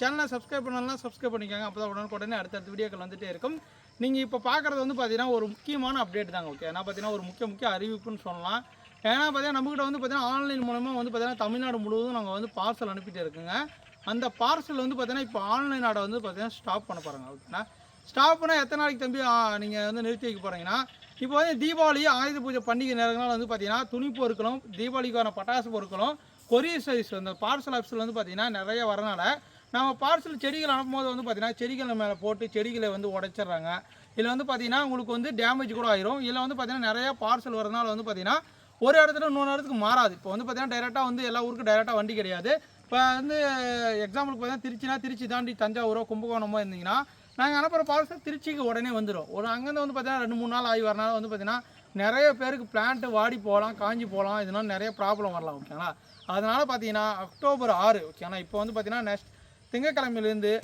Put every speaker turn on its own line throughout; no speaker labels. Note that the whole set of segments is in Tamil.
சேனலை சப்ஸ்கிரைப் பண்ணலாம் சப்ஸ்கிரைப் பண்ணிக்கோங்க. அப்போ தான் உடனே உடனே அடுத்தடுத்த வீடியோக்கள் வந்துட்டே இருக்கும். நீங்கள் இப்போ பார்க்குறது வந்து பார்த்தீங்கன்னா ஒரு முக்கியமான அப்டேட் தாங்க ஓகே ஏன்னா பார்த்தீங்கன்னா ஒரு முக்கிய முக்கிய அறிவிப்புன்னு சொல்லலாம். ஏன்னா பார்த்தீங்கன்னா நம்மகிட்ட வந்து பார்த்தீங்கன்னா ஆன்லைன் மூலமாக வந்து பார்த்தீங்கன்னா தமிழ்நாடு முழுவதும் நாங்கள் வந்து பார்சல் அனுப்பிட்டு இருக்குங்க. அந்த பார்சல் வந்து பார்த்தீங்கன்னா இப்போ ஆன்லைன் ஆடை வந்து பார்த்தீங்கன்னா ஸ்டாப் பண்ண போகிறாங்க ஓகேண்ணா ஸ்டாப் பண்ணால் எத்தனை நாளைக்கு தம்பி நீங்கள் வந்து நிறுத்தி வைக்க போகிறீங்கன்னா இப்போ வந்து தீபாவளி ஆயுத பூஜை பண்டிகை நேரங்களால் வந்து பார்த்தீங்கன்னா துணி பொருட்களும் தீபாவளிக்கான பட்டாசு பொருட்களும் கொரியர் சர்வீஸ் அந்த பார்சல் ஆஃபீஸில் வந்து பார்த்தீங்கன்னா நிறைய வரனால நம்ம பார்சல் செடிகள் அனுப்பும்போது வந்து பார்த்தீங்கன்னா செடிகள் மேலே போட்டு செடிகளை வந்து உடைச்சிட்றாங்க. இதில் வந்து பார்த்தீங்கன்னா உங்களுக்கு வந்து டேமேஜ் கூட ஆயிரும். இதில் வந்து பார்த்திங்கன்னா நிறைய பார்சல் வரதுனால வந்து பார்த்தீங்கன்னா ஒரு இடத்துல இன்னொரு இடத்துக்கு மாறாது. இப்போ வந்து பார்த்தீங்கன்னா டைரெக்டாக வந்து எல்லா ஊருக்கும் டைரெக்டாக வண்டி கிடையாது. இப்போ வந்து எக்ஸாம்பிளுக்கு பார்த்தீங்கன்னா திருச்சினா திருச்சி தாண்டி தஞ்சாவூரோ கும்பகோணமோ இருந்தீங்கன்னா நாங்கள் அனுப்புகிற பார்சல் திருச்சிக்கு உடனே வந்துடும் ஒரு அங்கேருந்து வந்து பார்த்தீங்கன்னா ரெண்டு மூணு நாள் ஆகி வரனால வந்து பார்த்தீங்கன்னா நிறைய பேருக்கு பிளான்ட்டு வாடி போகலாம் காஞ்சி போகலாம் இதனால நிறைய ப்ராப்ளம் வரலாம் ஓகேங்களா அதனால் பார்த்தீங்கன்னா அக்டோபர் ஆறு ஓகேங்களா இப்போ வந்து பார்த்தீங்கன்னா நெக்ஸ்ட் திங்கக்கிழமையிலேருந்து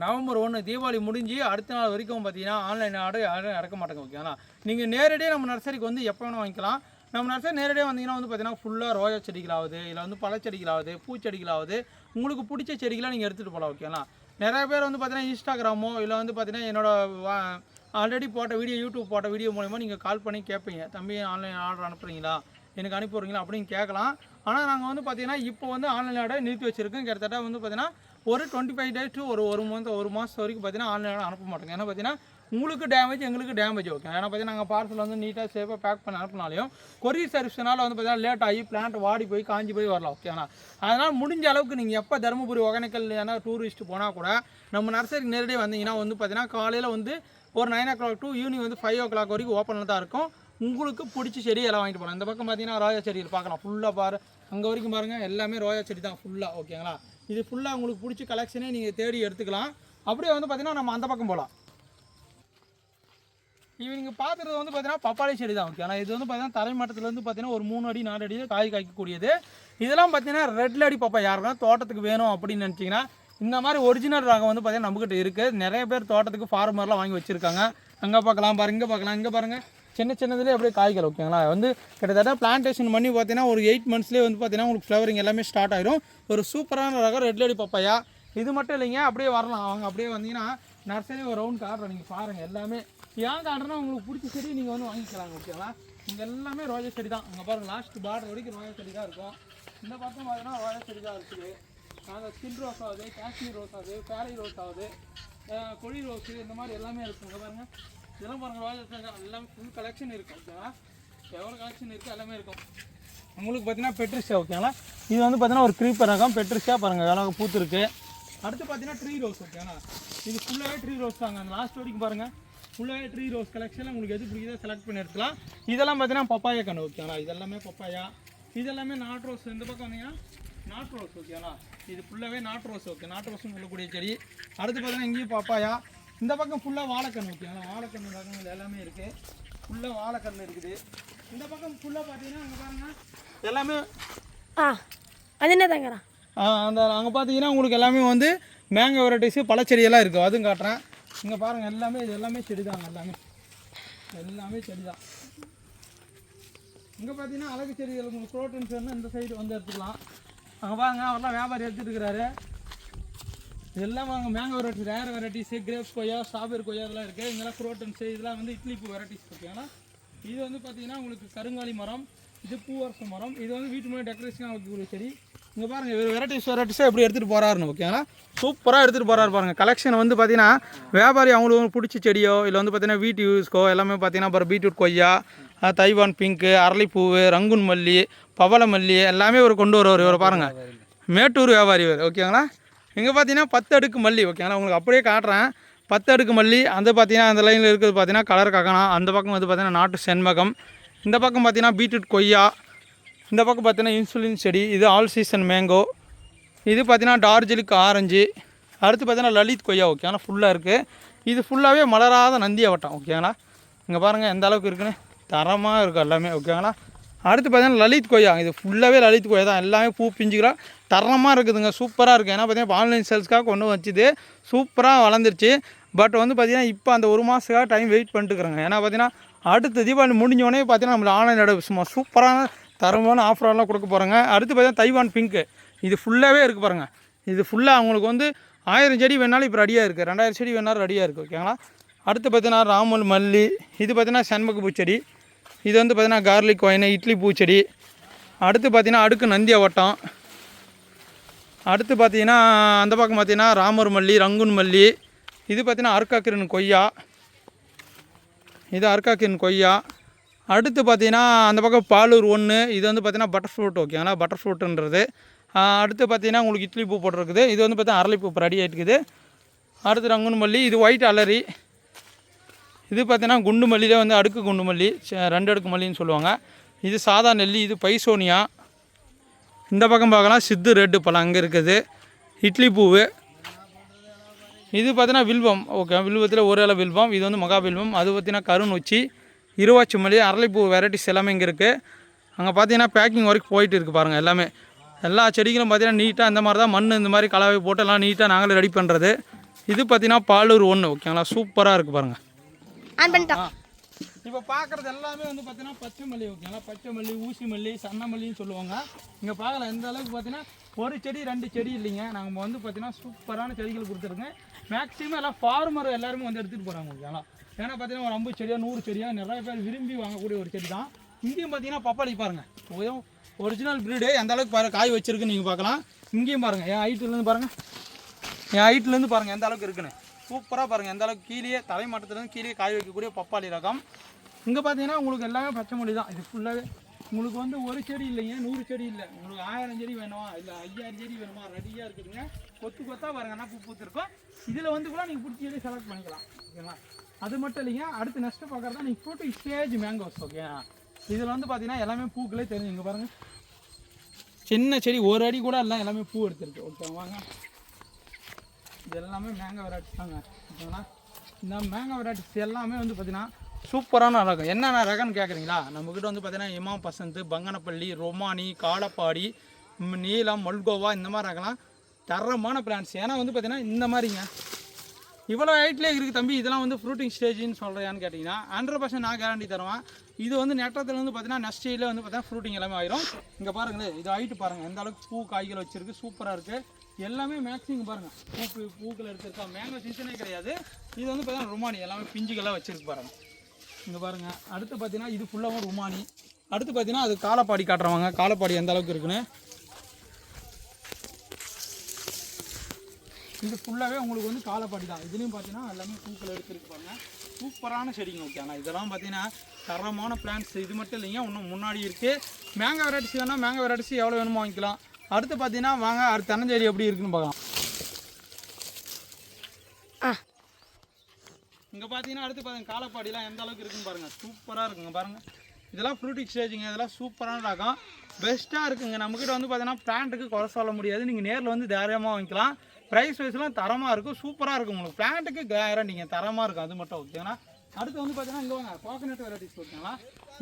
நவம்பர் ஒன்று தீபாவளி முடிஞ்சு அடுத்த நாள் வரைக்கும் பார்த்தீங்கன்னா ஆன்லைன் ஆர்டர் யாரும் இறக்க மாட்டாங்க ஓகேங்களா நீங்கள் நேரடியாக நம்ம நர்சரிக்கு வந்து எப்போ வேணும் வாங்கிக்கலாம். நம்ம நர்சரி நேரடியாக வந்தீங்கன்னா வந்து பார்த்தீங்கன்னா ஃபுல்லாக ரோஜா செடிகளாவது இல்லை வந்து பழச்செடிகளாவது பூச்செடிகளாவது உங்களுக்கு பிடிச்ச செடிகளாக நீங்கள் எடுத்துகிட்டு போகலாம் ஓகேங்களா நிறைய பேர் வந்து பார்த்தீங்கன்னா இன்ஸ்டாகிராமோ இல்லை வந்து பார்த்தீங்கன்னா என்னோடய ஆல்ரெடி போட்ட வீடியோ யூடியூப் போட்ட வீடியோ மூலமா நீங்கள் கால் பண்ணி கேட்பீங்க. தம்பி ஆன்லைன் ஆர்டர் அனுப்புகிறீங்களா எனக்கு அனுப்பி அப்படின்னு கேட்கலாம். ஆனால் நாங்கள் வந்து பார்த்தீங்கன்னா இப்போ வந்து ஆன்லைன் ஆர்டர் நிறுத்தி வச்சுருக்கோம். கிட்டத்தட்ட வந்து பார்த்தீங்கன்னா ஒரு டுவெண்ட்டி ஃபைவ் டேஸ் டு ஒரு ஒரு மந்த் ஒரு மாதம் வரைக்கும் பார்த்தீங்கன்னா ஆன்லைன் அனுப்ப மாட்டோங்க. ஏன்னா பார்த்தீங்கன்னா உங்களுக்கு டேமேஜ் எங்களுக்கு டேமேஜ் ஓகே ஏன்னா பார்த்தீங்கன்னா நாங்கள் பார்சல் வந்து நீட்டாக சேஃபாக பேக் பண்ணி அனுப்பினாலையும் கொரியர் சர்வீஸ்னால வந்து பார்த்தீங்கன்னா லேட் ஆகி பிளான்ட் வாடி போய் காஞ்சி போய் வரலாம் ஓகேண்ணா அதனால் முடிஞ்ச அளவுக்கு நீங்கள் எப்போ தருமபுரி ஒகேனக்கல் ஏன்னா டூரிஸ்ட் போனால் கூட நம்ம நர்சரிக்கு நேரடியாக வந்தீங்கன்னா வந்து பார்த்தீங்கன்னா காலையில் வந்து ஒரு nine o'clock to evening வந்து ஃபைவ் ஓ கிளாக் வரைக்கும் ஓப்பனில் தான் இருக்கும். உங்களுக்கு பிடிச்ச செடி எல்லாம் வாங்கிட்டு போகலாம் இந்த பக்கம் பார்த்தீங்கன்னா ரோஜா செடிகள் பார்க்கலாம். ஃபுல்லாக பாரு. அங்கே வரைக்கும் பாருங்கள் எல்லாமே ரோஜா செடி தான் ஃபுல்லாக ஓகேங்களா இது ஃபுல்லாக உங்களுக்கு பிடிச்ச கலெக்ஷனே நீங்கள் தேடி எடுத்துக்கலாம். அப்படியே வந்து பார்த்தீங்கன்னா நம்ம அந்த பக்கம் போகலாம் இவங்க நீங்கள் பார்க்குறது வந்து பார்த்தீங்கன்னா பப்பாளி செடி தான் ஓகே ஆனால் இது வந்து பார்த்தீங்கன்னா தரைமட்டத்துலேருந்து பார்த்தீங்கன்னா ஒரு மூணு அடி நாலு அடியில் காய் காய்க்கக்கூடியது. இதெல்லாம் பார்த்தீங்கன்னா ரெட்ல அடி பப்பா யாருன்னா தோட்டத்துக்கு வேணும் அப்படின்னு நினச்சிங்கன்னா இந்த மாதிரி ஒரிஜினல் ரகம் வந்து பார்த்தீங்கன்னா நம்மக்கிட்ட இருக்குது நிறைய பேர் தோட்டத்துக்கு ஃபார்மர்லாம் வாங்கி வச்சுருக்காங்க. அங்கே பார்க்கலாம் பாருங்க இங்கே பார்க்கலாம் இங்கே பாருங்கள் சின்ன சின்னதுலேயே அப்படியே காய்கள் ஓகேங்களா வந்து கிட்டத்தட்ட பிளான்டேஷன் பண்ணி பார்த்தீங்கன்னா ஒரு எயிட் மந்த்ஸ்லேயே வந்து பார்த்தீங்கன்னா உங்களுக்கு ஃப்ளவரிங் எல்லாமே ஸ்டார்ட் ஆயிரும். ஒரு சூப்பரான ரகம் ரெட் லேடி பப்பாயா இது மட்டும் இல்லைங்க அப்படியே வரலாம். அவங்க அப்படியே வந்தீங்கன்னா நர்சரி ஒரு ரவுண்ட் காட்டுறோம். நீங்கள் பாருங்கள் எல்லாமே. ஏன் காட்டுறோன்னா உங்களுக்கு பிடிச்ச செடி நீங்கள் வந்து வாங்கிக்கலாம் ஓகேங்களா இங்கே எல்லாமே ரோஜா செடி தான். அங்கே பாருங்கள் லாஸ்ட் பார்டர் வரைக்கும் ரோஜா செடி தான் இருக்கும். இந்த பக்கம் பார்த்தீங்கன்னா ரோஜா செடி தான் இருக்குது. நாங்கள் ஸ்கின் ரோஸ் ஆகுது காஷ்மீர் ரோஸ் ஆகுது பேரை ரோஸ் ஆகுது கொழி ரோஸு இந்த மாதிரி எல்லாமே இருக்குங்க பாருங்கள் இதெல்லாம் பாருங்கள் எல்லாமே ஃபுல் கலெக்ஷன் இருக்கும் ஓகேவா எவ்வளோ கலெக்ஷன் இருக்குது எல்லாமே இருக்கும். உங்களுக்கு பார்த்தீங்கன்னா பெட்ரிஷா ஓகேங்களா இது வந்து பார்த்தீங்கன்னா ஒரு க்ரீப்பர் ரகம் பெட்ரிஷா பாருங்கள் அழகாக பூத்துருக்கு அடுத்து பார்த்தீங்கன்னா ட்ரீ ரோஸ் ஓகேங்களா இது ஃபுல்லாகவே ட்ரீ ரோஸ் தாங்க. அந்த லாஸ்ட் வரைக்கும் பாருங்கள் ஃபுல்லாகவே ட்ரீ ரோஸ் கலெக்ஷனில் உங்களுக்கு எது பிடிக்குதோ செலக்ட் பண்ணி எடுத்துக்கலாம். இதெல்லாம் பார்த்தீங்கன்னா பப்பாயா கண்ணு ஓகேங்களா இதெல்லாமே பப்பாயா இதெல்லாமே நாட் ரோஸ் இந்த பக்கம் வந்தீங்கன்னா நாட் ரோஸ் ஓகேங்களா இது ஃபுல்லாகவே நாட் ரோஸ் ஓகே நாட் ரோஸ்னு சொல்லக்கூடிய செடி. அடுத்து பார்த்தீங்கன்னா இங்கேயும் பப்பாயா இந்த பக்கம் ஃபுல்லாக வாழைக்கண்ணு ஓகேங்களா வாழைக்கண்ணு ரகங்கள் எல்லாமே இருக்குது ஃபுல்லாக வாழைக்கண்ணு இருக்குது. இந்த பக்கம் ஃபுல்லாக பார்த்தீங்கன்னா அங்கே பாருங்கள் எல்லாமே
ஆ அது என்ன தங்கடா
ஆ, அந்த அங்கே பார்த்தீங்கன்னா உங்களுக்கு எல்லாமே வந்து மேங்கோ வெரைட்டிஸு பழச்செடியெல்லாம் இருக்குது அதுவும் காட்டுறேன். இங்கே பாருங்கள் எல்லாமே இது எல்லாமே செடி தாங்க எல்லாமே. எல்லாமே செடி தான் இங்கே பார்த்தீங்கன்னா அழகு செடிகள் உங்களுக்கு ப்ரோட்டீன்ஸ் வேணும் இந்த சைடு வந்து எடுத்துக்கலாம். அங்கே பாருங்க அவர்லாம் வியாபாரி எடுத்துட்டு இருக்கிறாரு. இதெல்லாம் வாங்க. Mango variety rare varieties grapes கொய்யா ஸ்ட்ராபெரி கொய்யா இதெல்லாம் இருக்குது இதெல்லாம் குரோட்டன்ஸ் இதெல்லாம் வந்து இட்லி பூ வெரைட்டிஸ் ஓகேங்களா இது வந்து பார்த்தீங்கன்னா உங்களுக்கு கருங்காலி மரம் இது பூவரச மரம். இது வந்து வீட்டு முன்னாடி டெக்கரேஷனாக வைக்கக்கூடிய செடி இங்கே பாருங்கள் இவர் வெரைட்டிஸ் வெரைட்டிஸாக எப்படி எடுத்துகிட்டு போகிறாருன்னு ஓகேங்களா சூப்பராக எடுத்துகிட்டு போகிறாரு பாருங்கள் கலெக்ஷன் வந்து பார்த்தீங்கன்னா வியாபாரி அவங்களுக்கு பிடிச்ச செடியோ இல்லை வந்து பார்த்தீங்கன்னா வீட்டு யூஸ்க்கோ எல்லாமே பார்த்தீங்கன்னா அப்புறம் பீட்ரூட் கொய்யா தைவான் பிங்க்கு அரளிப்பூவு ரங்குன் மல்லி பவள மல்லி எல்லாமே ஒரு கொண்டு வருவார். இவர் பாருங்கள் மேட்டூர் வியாபாரி இவர். ஓகேங்களா இங்கே பார்த்தீங்கன்னா பத்து அடுக்கு மல்லி ஓகேங்களா உங்களுக்கு அப்படியே காட்டுறேன். பத்து அடுக்கு மல்லி அந்த பார்த்தீங்கன்னா அந்த லைனில் இருக்கிறது பார்த்தீங்கன்னா கலர் ககனா அந்த பக்கம் வந்து பார்த்தீங்கன்னா நாட்டு செண்மகம் இந்த பக்கம் பார்த்தீங்கன்னா பீட்ரூட் கொய்யா. இந்த பக்கம் பார்த்தீங்கன்னா இன்சுலின் செடி இது ஆல் சீசன் மேங்கோ இது பார்த்தீங்கன்னா டார்ஜிலிக் ஆரஞ்சு. அடுத்து பார்த்தீங்கன்னா லலித் கொய்யா ஓகேங்களா ஃபுல்லாக இருக்குது இது ஃபுல்லாகவே மலராத நந்தியாவட்டம் ஓகேங்களா இங்கே பாருங்கள் எந்த அளவுக்கு இருக்குன்னு? தரமாக இருக்கும் எல்லாமே ஓகேங்களா அடுத்து பார்த்தீங்கன்னா லலித் கொய்யா. இது ஃபுல்லாகவே லலித் கொய்யா தான். எல்லாமே பூ பிஞ்சுக்கலாம் தரமாக இருக்குதுங்க. சூப்பராக இருக்குது ஏன்னா பார்த்தீங்கன்னா ஆன்லைன் சேல்ஸ்க்காக கொண்டு வச்சுது சூப்பராக வளர்ந்துருச்சு. பட் வந்து பார்த்திங்கன்னா இப்போ அந்த ஒரு மாதத்துக்காக டைம் வெயிட் பண்ணிட்டுருக்குறேங்க. ஏன்னா பார்த்தீங்கன்னா அடுத்த தீபாவளி முடிஞ்சோடனே பார்த்தீங்கன்னா நம்மள ஆன்லைன் சும்மா சூப்பரான தரமான ஆஃபரெல்லாம் கொடுக்க போகிறாங்க அடுத்து பார்த்தீங்கன்னா தைவான் பிங்க்கு இது ஃபுல்லாகவே இருக்குது பாருங்கள் இது ஃபுல்லாக அவங்களுக்கு வந்து ஆயிரம் செடி வேணாலும் இப்போ ரெடியாக இருக்குது ரெண்டாயிரம் செடி வேணாலும் ரெடியாக இருக்குது ஓகேங்களா? அடுத்து பார்த்தீங்கன்னா ராமல் மல்லி. இது பார்த்தீங்கன்னா சண்முக பூச்செடி இது வந்து பார்த்தீங்கன்னா கார்லிக் ஒயின் இட்லி பூச்செடி. அடுத்து பார்த்தீங்கன்னா அடுக்கு நந்திய ஓட்டம் அடுத்து பார்த்திங்கன்னா அந்த பக்கம் பார்த்திங்கன்னா ராமர் மல்லி ரங்குன் மல்லி. இது பார்த்திங்கன்னா அர்க்காக்கிரன் கொய்யா. இது அர்க்காக்கிரன் கொய்யா. அடுத்து பார்த்திங்கன்னா அந்த பக்கம் பாலூர் ஒன்று இது வந்து பார்த்திங்கன்னா பட்டர் ஃப்ரூட் ஓகேங்களா பட்டர் ஃப்ரூட்டுன்றது அடுத்து பார்த்தீங்கன்னா உங்களுக்கு இட்லி பூ போட்டிருக்குது. இது வந்து பார்த்திங்கன்னா அரளிப்பூ ரெடி ஆகிட்டுக்குது அடுத்து ரங்குன் மல்லி. இது ஒயிட் அலரி. இது பார்த்தீங்கன்னா குண்டு மல்லியிலே வந்து அடுக்கு குண்டு மல்லி ரெண்டு அடுக்கு மல்லின்னு சொல்லுவாங்க. இது சாதா நெல்லி இது பைசோனியா. இந்த பக்கம் பார்க்கலாம் சித்து ரெட்டு பழம் அங்கே இருக்குது. இட்லி பூவு. இது பார்த்தீங்கன்னா வில்வம். ஓகே வில்வத்தில் ஒரு இலை வில்வம் இது வந்து மகா வில்வம். அது பார்த்தீங்கன்னா கருண் உச்சி இருவாச்சி மல்லி அரளிப்பூ வெரைட்டிஸ் எல்லாமே இங்கே இருக்குது அங்கே பார்த்தீங்கன்னா பேக்கிங் வரைக்கும் போயிட்டு இருக்குது பாருங்கள் எல்லாமே. எல்லா செடிகளும் பார்த்தீங்கன்னா நீட்டாக இந்த மாதிரி தான் மண் இந்த மாதிரி கலவை போட்டு எல்லாம் நீட்டாக நாங்களே ரெடி பண்ணுறது இது பார்த்தீங்கன்னா பாலூர் ஒன்று ஓகேங்களா? சூப்பராக இருக்குது பாருங்கள்
ஆன் பண்ணிட்டோம்
இப்போ பார்க்குறது எல்லாமே வந்து பார்த்தீங்கன்னா பச்சை மல்லி ஓகேங்களா பச்சை மல்லி ஊசி மல்லி சன்ன மல்லின்னு சொல்லுவாங்க. இங்கே பார்க்கலாம் எந்த அளவுக்கு பார்த்தீங்கன்னா ஒரு செடி ரெண்டு செடி இல்லைங்க. நாங்கள் வந்து பார்த்தீங்கன்னா சூப்பரான செடிகள் கொடுத்துருக்கேன். மேக்ஸிமம் எல்லாம் ஃபார்மர் எல்லாருமே வந்து எடுத்துகிட்டு போகிறாங்க ஓகேங்களா ஏன்னா பார்த்தீங்கன்னா ஒரு ஐம்பது செடியாக நூறு செடியாக நிறைய பேர் விரும்பி வாங்கக்கூடிய ஒரு செடி தான். இங்கேயும் பார்த்தீங்கன்னா பப்பாளி பாருங்கள் ஒரிஜினல் ப்ரீடு எந்த அளவுக்கு பாரு காய் வச்சிருக்குன்னு நீங்கள் பார்க்கலாம் இங்கேயும் பாருங்கள் என் ஹைட்லேருந்து பாருங்கள் என் ஹைட்லேருந்து பாருங்கள் எந்த அளவுக்கு இருக்குன்னு. சூப்பராக பாருங்கள் எந்த அளவுக்கு கீழே தலைமட்டத்துலேருந்து கீழே காய வைக்கக்கூடிய பப்பாளி ரகம். இங்கே பார்த்தீங்கன்னா உங்களுக்கு எல்லாமே பச்சை மொழி தான். இது ஃபுல்லாகவே உங்களுக்கு வந்து ஒரு செடி இல்லைங்க நூறு செடி இல்லை. உங்களுக்கு ஆயிரம் செடி வேணுமா இல்லை ஐயாயிரம் செடி வேணுமா ரெடியாக இருக்குதுங்க. கொத்து கொத்தா பாருங்க என்ன பூ பூத்திருக்கும். இதில் வந்து கூட நீங்கள் பிடிச்ச செடி செலக்ட் பண்ணிக்கலாம். ஓகேங்களா அது மட்டும் இல்லைங்க அடுத்து நெக்ஸ்ட்டு பார்க்குறதா நீங்கள் ஃபோட்டோ ஸ்டேஜ் மேங்கோஸ் ஓகே இதில் வந்து பார்த்தீங்கன்னா எல்லாமே பூக்களே தெரியும். இங்கே பாருங்கள் சின்ன செடி ஒரு அடி கூட எல்லாம் எல்லாமே பூ எடுத்துருக்கு. ஓகே வாங்க இது எல்லாமே மேங்கோ வெரைட்டிஸ் தாங்க. ஓகேங்களா இந்த மேங்கோ வெரைட்டிஸ் எல்லாமே வந்து பார்த்தீங்கன்னா சூப்பரான ரகம். என்னென்ன ரகம்னு கேட்குறீங்களா நம்மக்கிட்ட வந்து பார்த்தீங்கன்னா இமாம் பசந்த் பங்கனப்பள்ளி ரொமானி காலப்பாடி நீலம் மல்கோவா இந்த மாதிரி ரகம்லாம் தரமான பிளான்ஸ் ஏன்னா வந்து பார்த்தீங்கன்னா இந்த மாதிரிங்க. இவ்வளோ ஹைட்லேயே இருக்குது தம்பி. இதெல்லாம் வந்து ஃப்ரூட்டிங் ஸ்டேஜின்னு சொல்கிறியான்னு கேட்டிங்கன்னா ஹண்ட்ரட் பர்சன்ட் நான் கேரண்டி தருவேன். இது வந்து நெட்டத்தில் வந்து பார்த்தீங்கன்னா நெக்ஸ்ட் வந்து பார்த்தீங்கன்னா ஃப்ரூட்டிங் எல்லாமே ஆயிரும். இங்கே பாருங்களேன் இது ஹைட்டு பாருங்கள் எந்த அளவுக்கு பூ காய்கள் வச்சிருக்கு. சூப்பராக இருக்குது எல்லாமே மேக்ஸிங் பாருங்கள் பூ பூ- பூக்கள் எடுத்திருக்கா. மேங்கோ சீசனே கிடையாது. இது வந்து பார்த்தீங்கன்னா ருமானி. எல்லாமே பிஞ்சுகளாக வச்சிருக்கு பாருங்கள் இங்கே பாருங்கள் அடுத்து பார்த்தீங்கன்னா இது ஃபுல்லாகவும் ருமானி. அடுத்து பார்த்தீங்கன்னா அது காலப்பாடி காட்டுறவங்க. காலப்பாடி எந்த அளவுக்கு இருக்குன்னு. இது ஃபுல்லாகவே உங்களுக்கு வந்து காலப்பாடி தான். இதுலேயும் பார்த்தீங்கன்னா எல்லாமே பூக்கள் எடுத்துருக்கு பாருங்கள் சூப்பரான செடிங்க ஓகேண்ணா இதெல்லாம் பார்த்தீங்கன்னா தரமான பிளான்ஸ் இது மட்டும் இல்லைங்க இன்னும் முன்னாடி இருக்குது மேங்கோ வெரைட்டிஸ் வேணால் மேங்கோ வெரைட்டிஸ் எவ்வளோ வேணுமோ வாங்கிக்கலாம். அடுத்து பார்த்தீங்கன்னா வாங்க அடுத்து தென்னஞ்செடி எப்படி இருக்குன்னு பார்க்கலாம். இங்கே பார்த்தீங்கன்னா அடுத்து பாருங்க காலப்பாடிலாம் எந்த அளவுக்கு இருக்குன்னு பாருங்கள் சூப்பராக இருக்குங்க பாருங்கள் இதெல்லாம் ஃப்ரூட்டிக் ஸ்டேஜுங்க இதெல்லாம் சூப்பரான ரகம். பெஸ்ட்டாக இருக்குங்க. நம்மக்கிட்ட வந்து பார்த்தீங்கன்னா பிளான்ட்டுக்கு குறை சொல்ல முடியாது. நீங்கள் நேரில் வந்து தைரியமாக வாங்கிக்கலாம். ப்ரைஸ் வைஸ்லாம் தரமாக இருக்கும் சூப்பராக இருக்கும் உங்களுக்கு. பிளான்ட்டுக்கு கேரண்டிங்க தரமாக இருக்கும் அது மட்டும் ஓகேங்களா அடுத்து வந்து பார்த்தீங்கன்னா இங்கே வாங்க கோகனட் வெரைட்டிஸ் ஓகேங்களா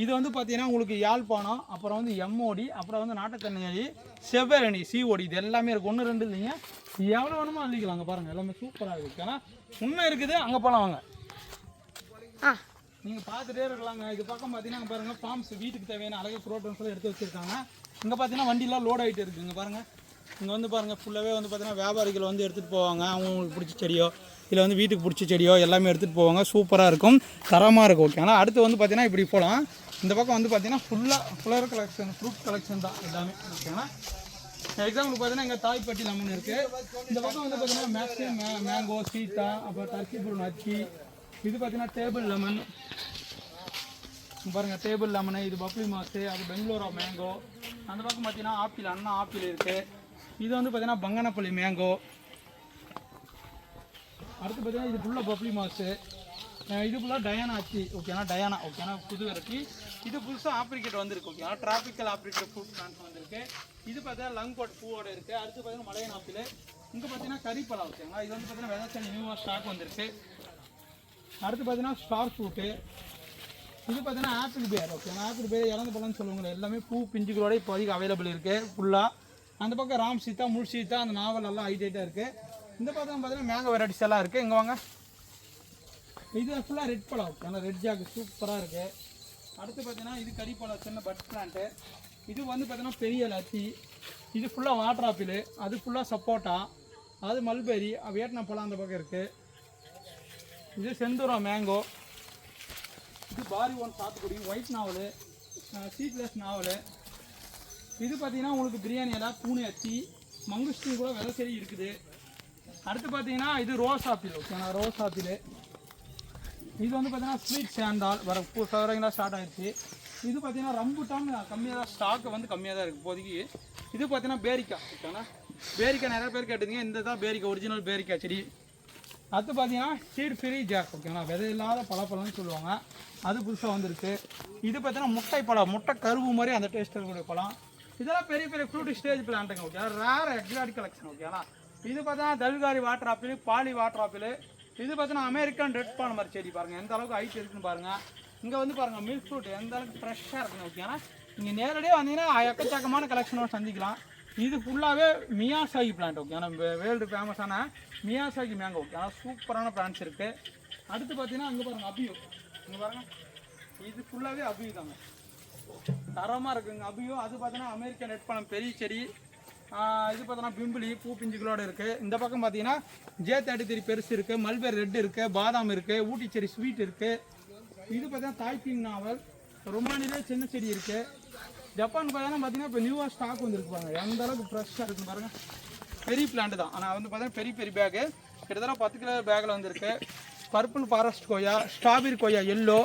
இது வந்து பார்த்தீங்கன்னா உங்களுக்கு யாழ்ப்பாணம் அப்புறம் வந்து எம்ஓடி அப்புறம் வந்து நாட்டுத்தண்ணி செவ்வரணி சிஓடி இது எல்லாமே இருக்குது ஒன்று ரெண்டு இல்லைங்க. எவ்வளோ வேணுமோ அள்ளிக்கலாங்க பாருங்கள் எல்லாமே சூப்பராக இருக்குது ஓகேங்களா உண்மை இருக்குது அங்கே போகலாம் வாங்க. நீங்கள் பார்த்துட்டே இருக்கலாங்க. இது பக்கம் பார்த்தீங்கன்னா அங்க பாருங்க ஃபார்ம்ஸ் வீட்டுக்கு தேவையான அழகு ப்ரோட்டன்ஸ் எல்லாம் எடுத்து வச்சிருக்காங்க. இங்கே பார்த்தீங்கன்னா வண்டிலாம் லோட் ஆகிட்டு இருக்குங்க பாருங்க. இங்கே வந்து பாருங்கள் ஃபுல்லாகவே வந்து பார்த்தீங்கன்னா வியாபாரிகள் வந்து எடுத்துகிட்டு போவாங்க. அவங்களுக்கு பிடிச்ச செடியோ இல்லை வந்து வீட்டுக்கு பிடிச்ச செடியோ எல்லாமே எடுத்துகிட்டு போவாங்க. சூப்பராக இருக்கும். தரமாக இருக்கும் ஓகே ஆனால் அடுத்து வந்து பார்த்தீங்கன்னா இப்படி போகலாம் இந்த பக்கம் வந்து பார்த்தீங்கன்னா ஃபுல்லாக ஃப்ளவர் கலெக்ஷன் ஃப்ரூட் கலெக்ஷன் தான் எல்லாமே ஓகேங்களா எக்ஸாம்பிள் பார்த்தீங்கன்னா இங்கே தாய்ப்பட்டி லெமன் இருக்குது இந்த பக்கம் வந்து பார்த்தீங்கன்னா மேக்ஸிமம் மே மேங்கோ சீத்தா அப்புறம் டர்க்கி ப்ரூன் அச்சி இது பார்த்தீங்கன்னா டேபிள் லெமன் பாருங்கள் டேபிள் லெமனு இது பப்ளி மாஸு அது பெங்களூரா மேங்கோ அந்த பக்கம் பார்த்தீங்கன்னா ஆப்பிள் அண்ணா ஆப்பிள் இருக்குது இது வந்து பார்த்தீங்கன்னா பங்கனப்பள்ளி மேங்கோ அடுத்து பார்த்தீங்கன்னா இது ஃபுல்லாக பப்ளி மாஸு இது ஃபுல்லாக டயானா ஆச்சி ஓகேனா டயானா ஓகேனா புது வெரைட்டி இது புதுசாக ஆப்ரிக்கேட் வந்திருக்கு ஓகேனா டிராபிக்கல் ஆப்ரிக்கேட் ஃப்ரூட் பிளான்ட் வந்திருக்கு. இது பார்த்தீங்கன்னா லங்கோட் பூவோட இருக்குது அடுத்து பார்த்தீங்கன்னா மலையன் ஆப்பிள் இங்கே பார்த்தீங்கன்னா கறிப்பழம் ஓகேங்களா இது வந்து பார்த்தீங்கன்னா விதைச்சல் நியூவாக ஸ்டாக் வந்திருக்கு. அடுத்து பார்த்தீங்கன்னா ஸ்டார் ஃப்ரூட்டு இது பார்த்தீங்கன்னா ஆப்பிள் பேர் ஓகே ஆப்பிள் பேர் இறந்து பழம்னு சொல்லுவாங்க எல்லாமே பூ பிஞ்சுகளோட இப்போதைக்கு அவைலபிள் இருக்குது ஃபுல்லாக அந்த பக்கம் ராம் சீதா முள் சீதா அந்த நாவல் எல்லாம் ஹைடைட்டாக இருக்குது இந்த பக்கம் பார்த்தீங்கன்னா மேங்கோ வெரைட்டிஸ் எல்லாம் இருக்குது இங்கே வாங்க. இது ஃபுல்லாக ரெட் பழம். ஆனால் ரெட் ஜாக்கு சூப்பராக இருக்குது அடுத்து பார்த்தீங்கன்னா இது கறிப்பழம் சின்ன பட் பிளான்ட்டு இது வந்து பார்த்தீங்கன்னா பெரிய லத்தி. இது ஃபுல்லாக வாட்டர் ஆப்பிள் அது ஃபுல்லாக சப்போட்டா அது மல்பெரி வியட்நாம் பழம் அந்த பக்கம் இருக்குது இது செந்தூரம் மேங்கோ இது பாரி ஒன் சாத்துக்குடி ஒயிட் நாவல் சீட்லெஸ் நாவல் இது பார்த்தீங்கன்னா உங்களுக்கு பிரியாணி எல்லாம் பூனை அச்சி மங்குஸ்டின் கூட விதை செடி இருக்குது. அடுத்து பார்த்தீங்கன்னா இது ரோஸ் ஆப்பிள் ஓகேண்ணா ரோஸ் ஆப்பிள். இது வந்து பார்த்தீங்கன்னா ஸ்வீட் சேண்டால் வர பூ ஸ்டார்ட் ஆயிடுச்சு. இது பார்த்தீங்கன்னா ரம்புட்டான் கம்மியாக தான் ஸ்டாக் வந்து கம்மியாக தான் இருக்குது இப்போதைக்கு. இது பார்த்தீங்கன்னா பேரிக்கா ஓகேண்ணா பேரிக்கா நிறைய பேர் கேட்டுங்க இந்த தான் பேரிக்கா ஒரிஜினல் பேரிக்கா செடி. அடுத்து பார்த்தீங்கன்னா சீட் ஃப்ரீ ஜாக் ஓகேங்களா விதை இல்லாத பழப்பழம்னு சொல்லுவாங்க. அது புதுசாக வந்திருக்கு. இது பார்த்தீங்கன்னா முட்டை பழம் முட்டை கருவு மாதிரி அந்த டேஸ்ட் இருக்கக்கூடிய பழம். இதெல்லாம் பெரிய பெரிய ஃப்ரூட் ஸ்டேஜ் பிளான்ட்டுங்க ஓகே ரேர் எக்ஸாட்டிக் கலெக்ஷன் ஓகேங்களா இது பார்த்தீங்கன்னா தல்காரி வாட்டர் ஆப்பிள் பாலி வாட்டர் ஆப்பிள் இது பார்த்தீங்கன்னா அமெரிக்கன் ரெட் பால் மாதிரி செடி பாருங்கள் எந்த அளவுக்கு ஹைட் இருக்குன்னு பாருங்கள் இங்கே வந்து பாருங்கள் மில்க் ஃப்ரூட் எந்த அளவுக்கு ஃப்ரெஷ்ஷாக இருக்குங்க ஓகேங்களா நீங்கள் நேரடியாக வந்தீங்கன்னா எக்கச்சக்கமான கலெக்ஷனோட சந்திக்கலாம். இது ஃபுல்லாகவே மியாசாகி பிளான்ட் ஓகே ஆனால் வேர்ல்டு ஃபேமஸான மியாசாகி மேங்கோ ஓகே ஆனால் சூப்பரான பிளான்ட்ஸ் இருக்குது அடுத்து பார்த்தீங்கன்னா அங்கே பாருங்கள் அபியூ. இங்கே பாருங்கள் இது ஃபுல்லாகவே அபியூ தாங்க. தரமாக இருக்குங்க. அபியோ அது பார்த்தீங்கன்னா அமெரிக்கன் நெட் பழம் பெரிய செடி. இது பார்த்தோன்னா பிம்பிளி பூ பிஞ்சுகளோட இருக்குது இந்த பக்கம் பார்த்தீங்கன்னா ஜே தேர்ட்டி த்ரீ பெருசு இருக்குது மல்பேர் ரெட் இருக்குது பாதாம் இருக்குது ஊட்டி செடி ஸ்வீட் இருக்குது இது பார்த்தீங்கன்னா தாய்பிங் நாவல் ரொமானிலே சின்ன செடி இருக்குது ஜப்பான் பார்த்தீங்கன்னா பார்த்தீங்கன்னா இப்போ நியூவாக ஸ்டாக் வந்துருக்கு பாருங்க. எந்த அளவுக்கு ஃப்ரெஷ்ஷாக இருக்குது பாருங்கள் பெரிய பிளான்ட் தான். ஆனால் வந்து பார்த்தீங்கன்னா பெரிய பெரிய பேக்கு கிட்டத்தட்ட பத்து கிலோ பேக்கில் வந்திருக்கு. பர்பிள் ஃபாரஸ்ட் கொய்யா ஸ்ட்ராபெரி கொய்யா எல்லோ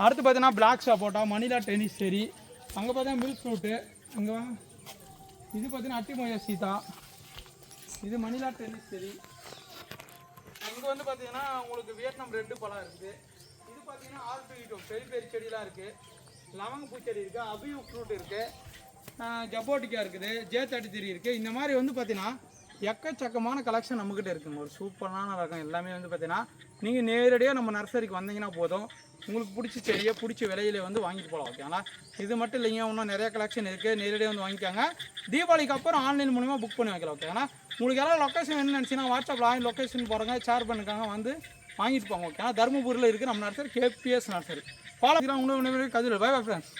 அடுத்து பார்த்தீங்கன்னா பிளாக் சப்போட்டா மணிலா டென்னிஸ் செரி அங்கே பார்த்தீங்கன்னா மில்க் ஃப்ரூட்டு அங்கே இது பார்த்தீங்கன்னா அட்டிமொயா சீதா. இது மணிலா டென்னிஸ் செரி அங்கே வந்து பார்த்தீங்கன்னா உங்களுக்கு வியட்நாம் ரெட்டு பழம் இருக்குது இது பார்த்தீங்கன்னா ஆல்பிகிட்டோ பெரிய பெரிய செடியெலாம் இருக்குது லவங்க பூச்செடி இருக்குது அபியூ ஃப்ரூட் இருக்குது ஜப்போட்டிக்கா இருக்குது ஜே தேர்ட்டி த்ரீ இருக்குது இந்த மாதிரி வந்து பார்த்தீங்கன்னா எக்கச்சக்கமான கலெக்ஷன் நம்மக்கிட்ட இருக்குங்க. ஒரு சூப்பரான ரகம் எல்லாமே வந்து பார்த்தீங்கன்னா நீங்கள் நேரடியாக நம்ம நர்சரிக்கு வந்தீங்கன்னா போதும். உங்களுக்கு பிடிச்ச செடியை பிடிச்ச விலையில வந்து வாங்கிட்டு போகலாம் ஓகேங்களா இது மட்டும் இல்லைங்க இன்னும் நிறைய கலெக்ஷன் இருக்குது நேரடியாக வந்து வாங்கிக்காங்க. தீபாவளிக்கு அப்புறம் ஆன்லைன் மூலிமா புக் பண்ணி வைக்கலாம் ஓகேங்களா உங்களுக்கு யாராவது லொக்கேஷன் வேணும்னு நினச்சிங்கன்னா வாட்ஸ்அப்பில் ஆன் லொக்கேஷன் போகிறங்க ஷேர் பண்ணிக்காங்க வந்து வாங்கிட்டு போங்க ஓகேங்களா தருமபுரியில் இருக்குது நம்ம நர்சரி கேபிஎஸ் நர்சரி. ஃபாலோ உங்களுக்கு கதில் பை பை ஃப்ரெண்ட்ஸ்